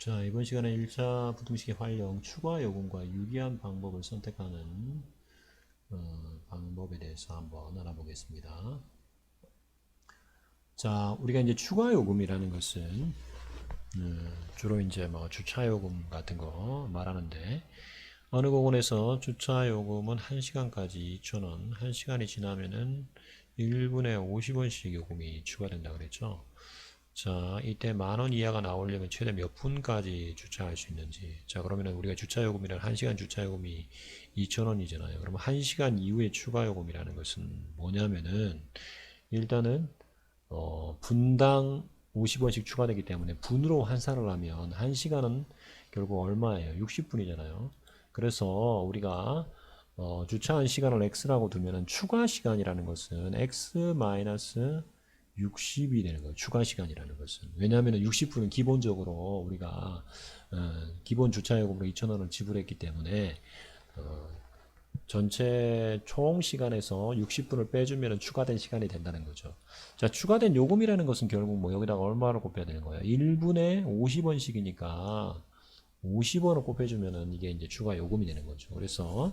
자, 이번 시간에 1차 부등식의 활용, 추가 요금과 유리한 방법을 선택하는 어, 방법에 대해서 한번 알아보겠습니다. 자, 우리가 이제 추가 요금이라는 것은 음, 주로 이제 뭐 주차 요금 같은 거 말하는데 어느 공원에서 주차 요금은 1시간까지 2,000원, 1시간이 지나면은 1분에 50원씩 요금이 추가된다 그랬죠. 자, 이때 만원 이하가 나오려면 최대 몇 분까지 주차할 수 있는지. 자, 그러면은 우리가 주차 요금이란 1시간 주차 요금이 2,000원이잖아요. 그러면 1시간 이후에 추가 요금이라는 것은 뭐냐면은 일단은 어, 분당 50원씩 추가되기 때문에 분으로 환산을 하면 1시간은 결국 얼마예요? 60분이잖아요. 그래서 우리가 어, 주차한 시간을 x라고 두면은 추가 시간이라는 것은 x 마이너스 60이 되는 거예요. 추가 시간이라는 것은. 왜냐하면 60분은 기본적으로 우리가 어, 기본 주차요금으로 2,000원을 지불했기 때문에 어, 전체 총 시간에서 60분을 빼주면 추가된 시간이 된다는 거죠. 자, 추가된 요금이라는 것은 결국 뭐 여기다가 얼마를 곱해야 되는 거예요? 1분에 50원씩이니까 50원을 곱해주면은 이게 이제 추가 요금이 되는 거죠. 그래서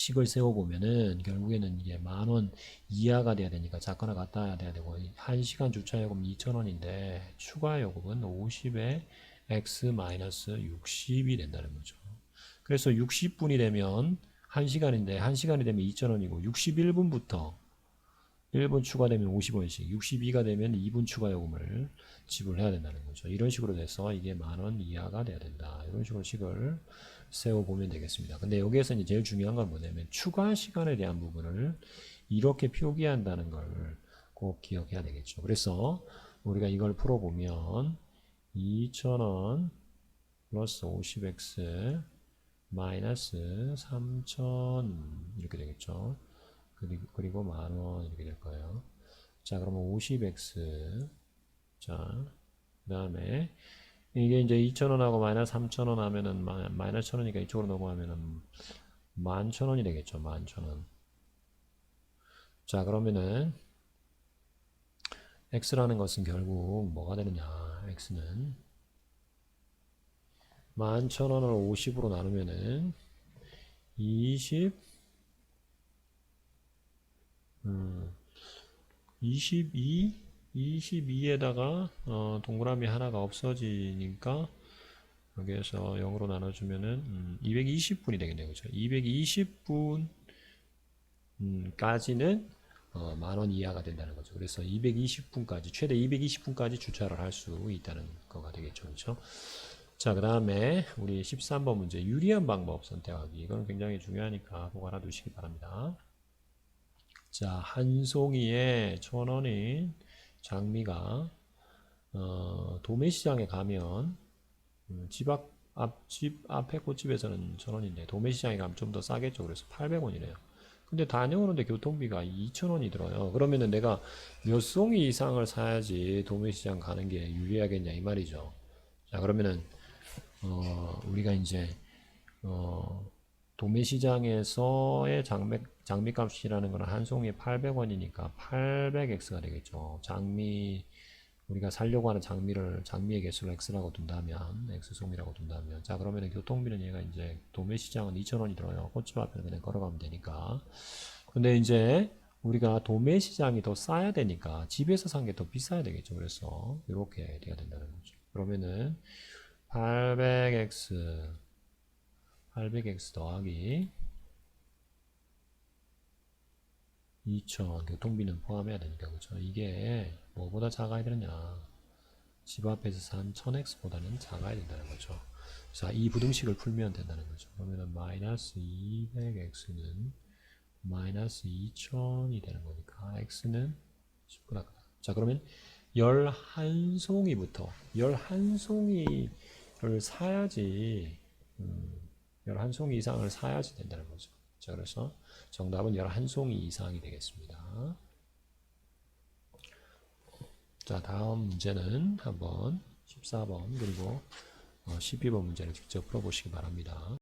식을 세워보면은 결국에는 이게 만 원 이하가 돼야 되니까 작거나 같아야 돼야 되고 1시간 주차요금 2,000원인데 추가 요금은 50에 x 마이너스 60이 된다는 거죠. 그래서 60분이 되면 1시간인데 1시간이 되면 2,000원이고 61분부터 1분 추가되면 50원씩 62가 되면 2분 추가 요금을 지불해야 된다는 거죠. 이런 식으로 돼서 이게 만 원 이하가 돼야 된다. 이런 식으로 식을 세워보면 되겠습니다. 근데 여기에서 이제 제일 중요한 건 뭐냐면 추가 시간에 대한 부분을 이렇게 표기한다는 걸 꼭 기억해야 되겠죠. 그래서 우리가 이걸 풀어보면 2,000원 플러스 50x 마이너스 3,000 이렇게 되겠죠. 그리고, 그리고 만원 이렇게 될 거예요. 자, 그러면 50x 자, 그 다음에 이게 이제 2,000원하고 마이너스 3,000원 하면은 마, 마이너스 1,000원이니까 이쪽으로 넘어가면은 11,000원이 되겠죠. 11,000원. 자, 그러면은 x라는 것은 결국 뭐가 되느냐? x는 11,000원을 50으로 나누면은 20 음, 22 22에다가 어, 동그라미 하나가 없어지니까 여기에서 0으로 나눠주면은 음, 220분이 되겠네요. 그죠? 220분 음, 까지는 어, 만원 이하가 된다는 거죠. 그래서 220분까지 최대 220분까지 주차를 할 수 있다는 거가 되겠죠. 그렇죠? 자, 그 다음에 우리 13번 문제 유리한 방법 선택하기. 이건 굉장히 중요하니까 꼭 알아두시기 바랍니다. 자, 한 송이에 천 원인 장미가 어, 도매시장에 가면 음, 집 앞, 앞, 집 앞에 꽃집에서는 천 원인데 도매시장에 가면 좀 더 싸겠죠. 그래서 800원이래요. 근데 다녀오는데 교통비가 2,000원이 들어요. 그러면은 내가 몇 송이 이상을 사야지 도매시장 가는 게 유리하겠냐 이 말이죠. 자, 그러면은 어, 우리가 이제 어, 도매시장에서의 장미, 장미값이라는 거는 한 송이에 800원이니까 800x가 되겠죠. 장미 우리가 살려고 하는 장미를 장미의 개수를 x라고 둔다면 x송이라고 둔다면 자 그러면 교통비는 얘가 이제 도매시장은 2,000원이 들어요. 꽃집 앞에 그냥 걸어가면 되니까. 근데 이제 우리가 도매시장이 더 싸야 되니까 집에서 산 게 더 비싸야 되겠죠. 그래서 이렇게 돼야 된다는 거죠. 그러면은 800x 800x 더하기 2000 교통비는 포함해야 되니까 그죠? 이게 뭐보다 작아야 되느냐? 집 앞에서 산 1000x보다는 작아야 된다는 거죠. 자, 이 부등식을 풀면 된다는 거죠. 그러면은 마이너스 200x는 마이너스 2000이 되는 거니까 x는 10보다 크다 자 그러면 11송이부터 11송이를 사야지 음, 11송이 이상을 사야지 된다는 거죠. 자, 그래서 정답은 11송이 이상이 되겠습니다. 자, 다음 문제는 한번 14번 그리고 12번 문제를 직접 풀어보시기 바랍니다.